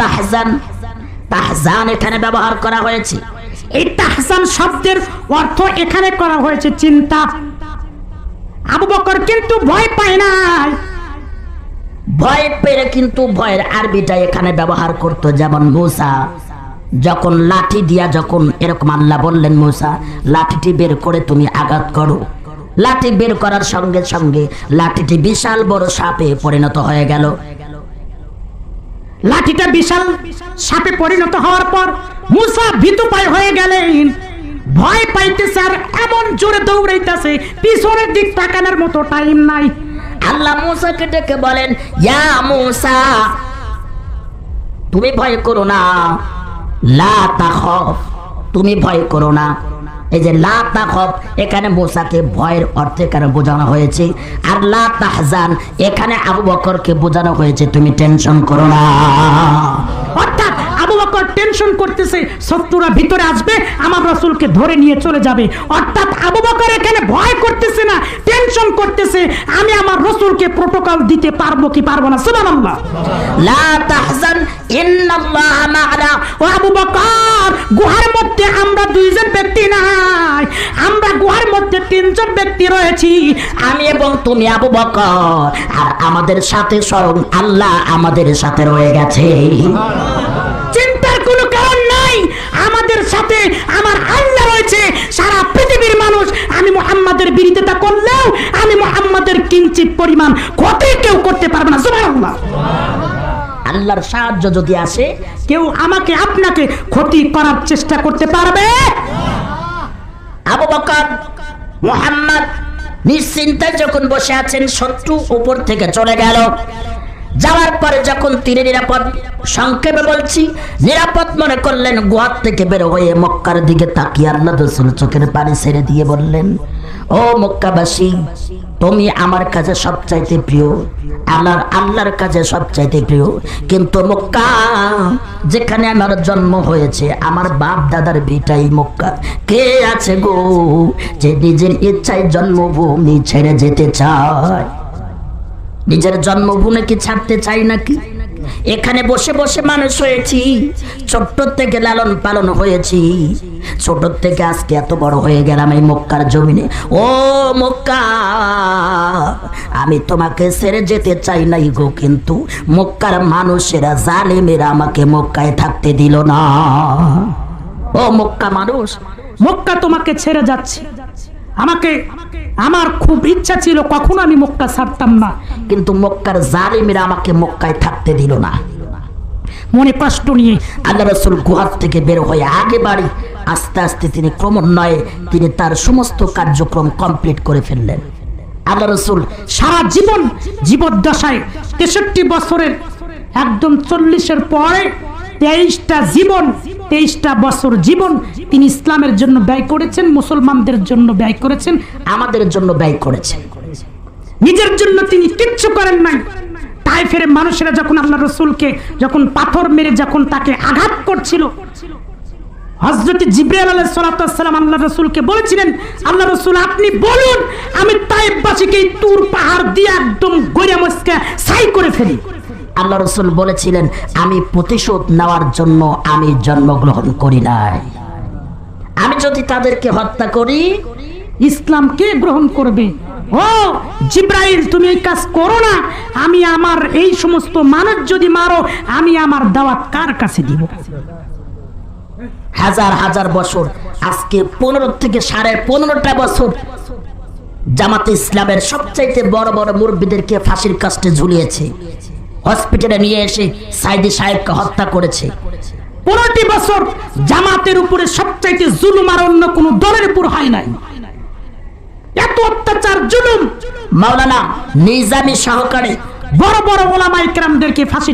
তাহজান তাহজান এখানে ব্যবহার করা হয়েছে। এই তাহসান শব্দের অর্থ এখানে করা হয়েছে চিন্তা। আবু বকর কিন্তু ভয় পায় ভয় কিন্তু ভয়ের আরবিটা এখানে ব্যবহার করতো, যেমন মূসা। যখন লাঠি দিয়া যখন এরকম আল্লাহ বললেন, মূসা, লাঠিটি বের করে তুমি আঘাত করো। লাঠি বের করার সঙ্গে সঙ্গে লাঠিটি বিশাল বড় সাপে পরিণত হয়ে গেল। লাঠিটা বিশাল, সাপে পরিণত হওয়ার পর মুসা ভীতুপায় হয়ে গেলেন। ভয় পাইতেছে আর এমন জোরে দৌড়াইতেছে, পিছনের দিক তাকানোর মতো টাইম নাই। আল্লাহ মূসাকে ডেকে বলেন, ইয়া মূসা, তুমি ভয় করো না। লা তাখফ, তুমি ভয় করো না। এই যে লা এখানে মোসাকে ভয়ের অর্থে এখানে বোঝানো হয়েছে? আর লা এখানে আবু বকরকে বোঝানো হয়েছে, তুমি টেনশন করো না। আবু বকর টেনশন করতেছে, শত্রুরা ভিতরে আসবে, আমার রসুলকে ধরে নিয়ে চলে যাবে। অর্থাৎ আবু বকর এখানে ভয় করতেছে না টেনশন করতেছে, আমি আমার রসুলকে প্রোটোকল দিতে পারব কি পারব না? সুবহানাল্লাহ। লা তাহজান, ইন্নাল্লাহ মা'না ও আবু বকর গুহার মধ্যে আমরা দুইজন ব্যক্তি নাই। আমরা গুহার মধ্যে তিনজন ব্যক্তি রয়েছি। আমি এবং তুমি আবু বকর আর আমাদের সাথে স্বয়ং আল্লাহ আমাদের সাথে রয়ে গেছে চিন্তার কোনো কারণ নাই আমাদের সাথে আমার আল্লাহ রয়েছে সারা পৃথিবীর মানুষ আমি মোহাম্মদের বিরোধিতা করলেও আমি মোহাম্মদের কিঞ্চিত পরিমাণ কেউ করতে পারবে না? সুবহানাল্লাহ। আল্লাহর সাহায্য যদি আসে, কেউ আমাকে, আপনাকে ক্ষতি করার চেষ্টা করতে পারবে? আবু বকর নিশ্চিন্তায় যখন বসে আছেন, শত্রু উপর থেকে চলে গেল। যাওয়ার পরে যখন তিনি নিরাপদ, সংক্ষেপে বলছি, নিরাপদ মনে করলেন, গুহার থেকে বের হয়ে মক্কার দিকে তাকিয়ে আল্লাহ চোখের পানি ছেড়ে দিয়ে বললেন, ও মক্কাবাসী তুমি আমার কাছে সবচাইতে প্রিয়, আমার আল্লাহর কাছে সবচাইতে প্রিয়। কিন্তু মক্কা, যেখানে আমার জন্ম হয়েছে, আমার বাপ দাদার ভিটাই মক্কা। কে আছে গো যে নিজের ইচ্ছায় জন্মভূমি ছেড়ে যেতে চায়? নিজের জন্মভূমি কি ছাড়তে চাই নাকি? এখানে বসে বসে মানুষ হয়েছি। ছোট্ট থেকে লালন পালন হয়েছি। ছোট থেকে আজকে এত বড় হয়ে গেলাম এই মক্কার জমিনে। ও মক্কা, আমি তোমাকে ছেড়ে যেতে চাই নাই গো, কিন্তু মক্কার মানুষেরা জালেমেরা আমাকে মক্কায় থাকতে দিল না। ও মক্কা মানুষ, মক্কা তোমাকে ছেড়ে যাচ্ছে। আমাকে আমার খুব ইচ্ছা ছিল কখনো আমি মক্কা ছাড়তাম না। কিন্তু মক্কার জালেমেরা আমাকে মক্কায় থাকতে দিল না। মনে কষ্ট নিয়ে আল্লাহ রসুল গুহার থেকে বের হয়ে আগে বাড়ি আস্তে আস্তে তিনি ক্রমান্বয়ে তিনি তার সমস্ত কার্যক্রম কমপ্লিট করে ফেললেন। আল্লাহ রসুল সারা জীবন জীবদ্দশায় তেষট্টি বছরের একদম চল্লিশের পরে তেইশটা জীবন তেইশটা বছর জীবন তিনি ইসলামের জন্য ব্যয় করেছেন, মুসলমানদের জন্য ব্যয় করেছেন, আমাদের জন্য ব্যয় করেছেন। নিজের জন্য তিনি কিচ্ছু করেন নাই। তাই ফেরে মানুষেরা যখন আল্লাহ রসুলকে, যখন পাথর মেরে যখন তাকে আঘাত করছিল হজরত জিব্রাইল সালাম আল্লাহ রসুলকে বলেছিলেন, আল্লাহ রসুল, আপনি বলুন, আমি তাইবাসীকে এই তুর পাহাড় দিয়ে একদম গড়িয়া মস্কা সাই করে ফেলি। আল্লাহ রসুল বলেছিলেন আমি প্রতিশোধ নেওয়ার জন্য আমি জন্মগ্রহণ করি নাই। আমি যদি তাদেরকে হত্যা করি ইসলাম কে গ্রহণ করবে? ও জিব্রাইল তুমি এই কাজ করো না। আমি আমার এই সমস্ত মানুষ যদি মারো আমি আমার দাওয়াত কার কাছে দিব? হাজার হাজার বছর আজকে পনেরো থেকে সাড়ে পনেরোটা বছর জামাতে ইসলামের সবচাইতে বড় বড় মুরব্বীদেরকে ফাঁসির কাস্টে ঝুলিয়েছে। হসপিটালে নিয়ে এসে সাইদি সাহেবকে হত্যা করেছে। পনেরোটি বছর জামাতের উপরে সবচাইতে জুলুম আর অন্য কোন দলের উপর হয় নাই। এত অত্যাচার, জুলুম। মাওলানা নিজামি সহকারে বড় বড় ওলামা ইকরামদেরকে ফাঁসির